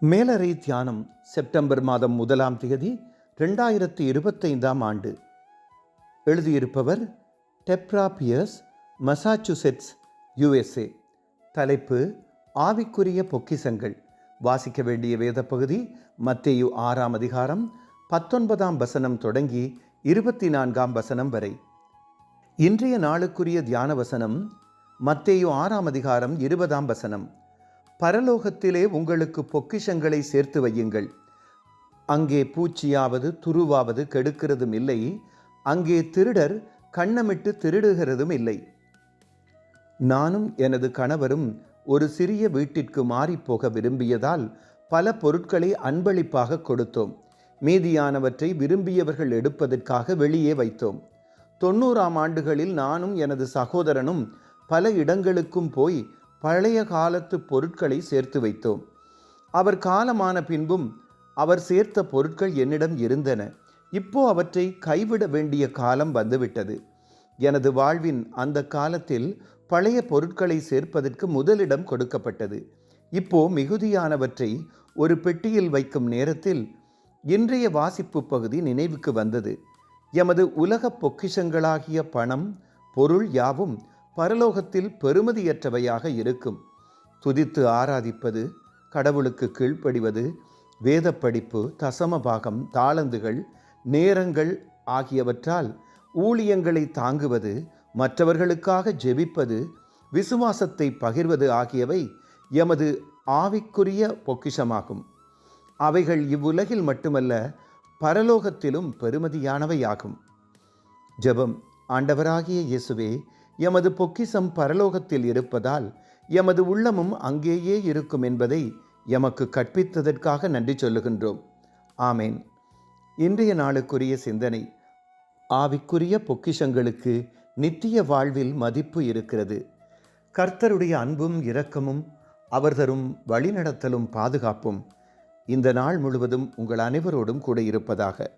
மேலறை தியானம் செப்டம்பர் மாதம் முதலாம் தேதி ரெண்டாயிரத்தி இருபத்தைந்தாம் ஆண்டு. எழுதியிருப்பவர் டெப்ரா பியர்ஸ் மசாச்சுசெட்ஸ் யுஎஸ்ஏ. தலைப்பு ஆவிக்குரிய பொக்கிசங்கள் வாசிக்க வேண்டிய வேத பகுதி மத்தேயு ஆறாம் அதிகாரம் பத்தொன்பதாம் வசனம் தொடங்கி இருபத்தி நான்காம் வசனம் வரை. இன்றைய நாளுக்குரிய தியான வசனம் மத்தேயு ஆறாம் அதிகாரம் இருபதாம் வசனம். பரலோகத்திலே உங்களுக்கு பொக்கிஷங்களை சேர்த்து வையுங்கள். அங்கே பூச்சியாவது துருவாவது கெடுக்கிறதும் இல்லை. அங்கே திருடர் கண்ணமிட்டு திருடுகிறதும் இல்லை. நானும் எனது கணவரும் ஒரு சிறிய வீட்டிற்கு மாறிப்போக விரும்பியதால் பல பொருட்களை அன்பளிப்பாக கொடுத்தோம். மீதியானவற்றை விரும்பியவர்கள் எடுப்பதற்காக வெளியே வைத்தோம். தொண்ணூறாம் ஆண்டுகளில் நானும் எனது சகோதரனும் பல இடங்களுக்கும் போய் பழைய காலத்து பொருட்களை சேர்த்து வைத்தோம். அவர் காலமான பின்பும் அவர் சேர்த்த பொருட்கள் என்னிடம் இருந்தன. இப்போ அவற்றை கைவிட வேண்டிய காலம் வந்துவிட்டது. எனது வாழ்வின் அந்த காலத்தில் பழைய பொருட்களை சேர்ப்பதற்கு முதலிடம் கொடுக்கப்பட்டது. இப்போ மிகுதியானவற்றை ஒரு பெட்டியில் வைக்கும் நேரத்தில் இன்றைய வாசிப்பு பகுதி நினைவுக்கு வந்தது. எமது உலக பொக்கிஷங்களாகிய பணம் பொருள் யாவும் பரலோகத்தில் பெருமதியற்றவையாக இருக்கும். துதித்து ஆராதிப்பது கடவுளுக்கு கீழ்ப்படிவது வேத படிப்பு தசமபாகம் தாளந்துகள் நேரங்கள் ஆகியவற்றால் ஊழியங்களை தாங்குவது மற்றவர்களுக்காக ஜெபிப்பது விசுவாசத்தை பகிர்வது ஆகியவை எமது ஆவிக்குரிய பொக்கிஷமாகும். அவைகள் இவ்வுலகில் மட்டுமல்ல பரலோகத்திலும் பெருமதியானவையாகும். ஜெபம் ஆண்டவராகிய இயேசுவே எமது பொக்கிஷம் பரலோகத்தில் இருப்பதால் எமது உள்ளமும் அங்கேயே இருக்கும் என்பதை எமக்கு கற்பித்ததற்காக நன்றி சொல்லுகின்றோம். ஆமேன். இன்றைய நாளுக்குரிய சிந்தனை ஆவிக்குரிய பொக்கிஷங்களுக்கு நித்திய வாழ்வில் மதிப்பு இருக்கிறது. கர்த்தருடைய அன்பும் இரக்கமும் அவர் தரும் வழிநடத்தலும் பாதுகாப்பும் இந்த நாள் முழுவதும் உங்கள் அனைவரோடும் கூட இருப்பதாக.